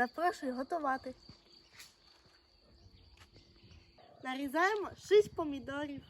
Запрошую готувати. Нарізаємо 6 помідорів.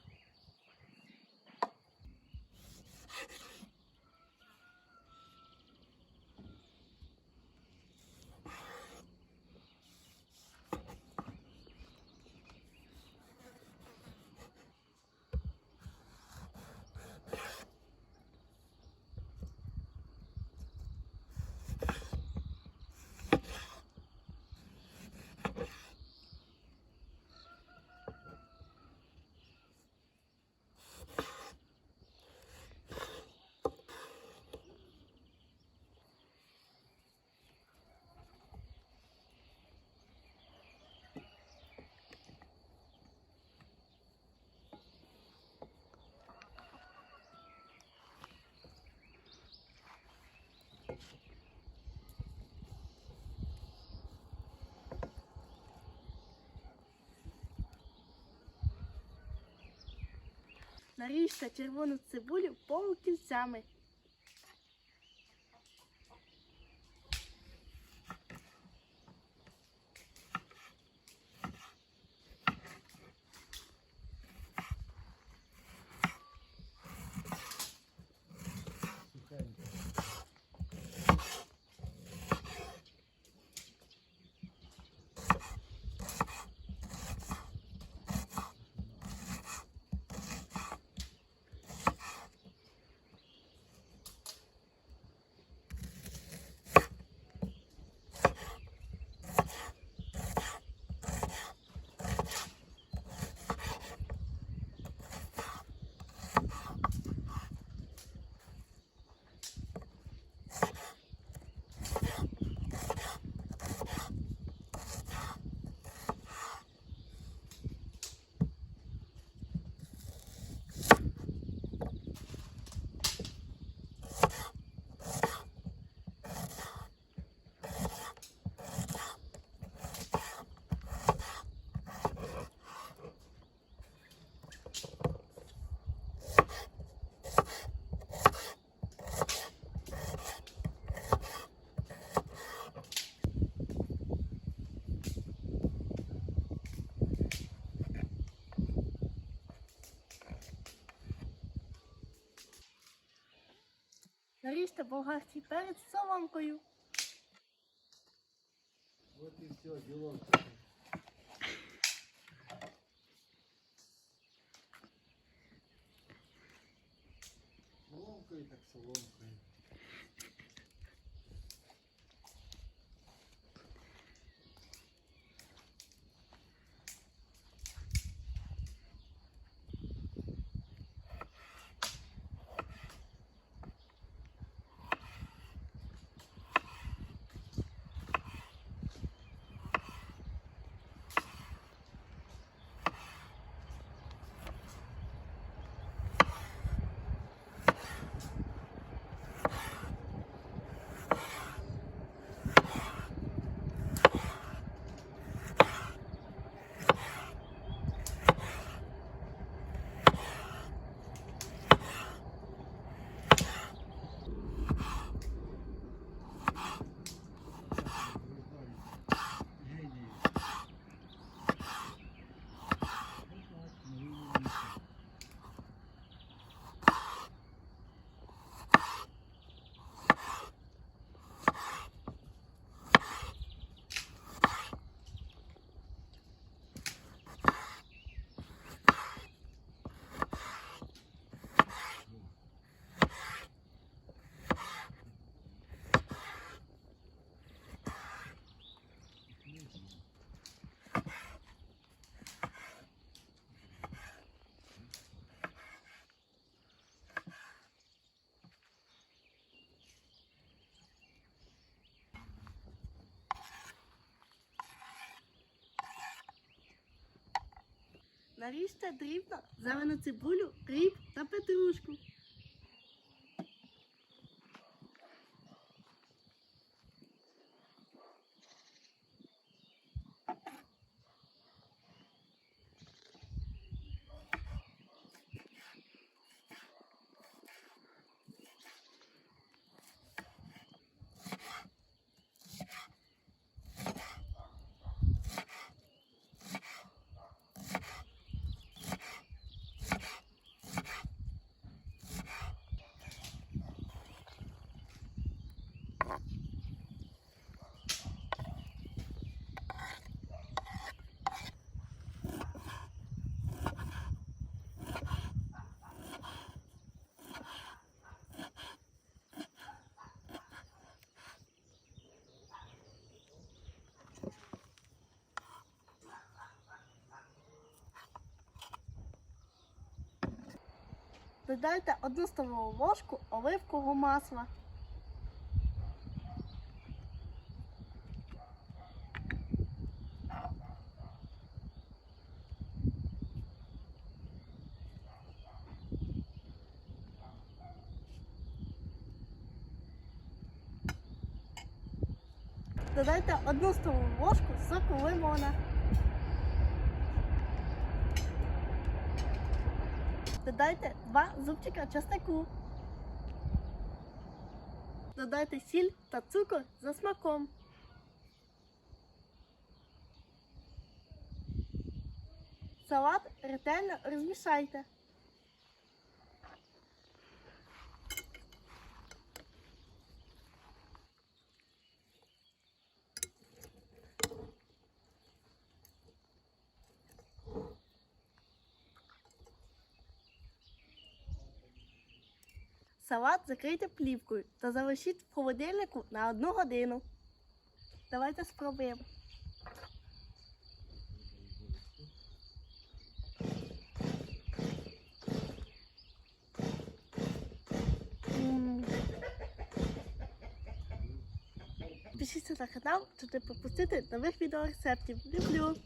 Наріжте червону цибулю полукільцями. Наріжте болгарський перець соломкою. Вот и все, дело. Соломкою так соломкой. Наріжте дрібно зелену цибулю, кріп та петрушку. Додайте одну столову ложку оливкового масла. Додайте одну столову ложку соку лимона. Додайте два зубчика чеснику. Додайте сіль та цукор за смаком. Салат ретельно розмішайте. Салат закрийте плівкою та залишіть в холодильнику на одну годину. Давайте спробуємо. Підпишіться на канал, щоб не пропустити нових відеорецептів. Люблю!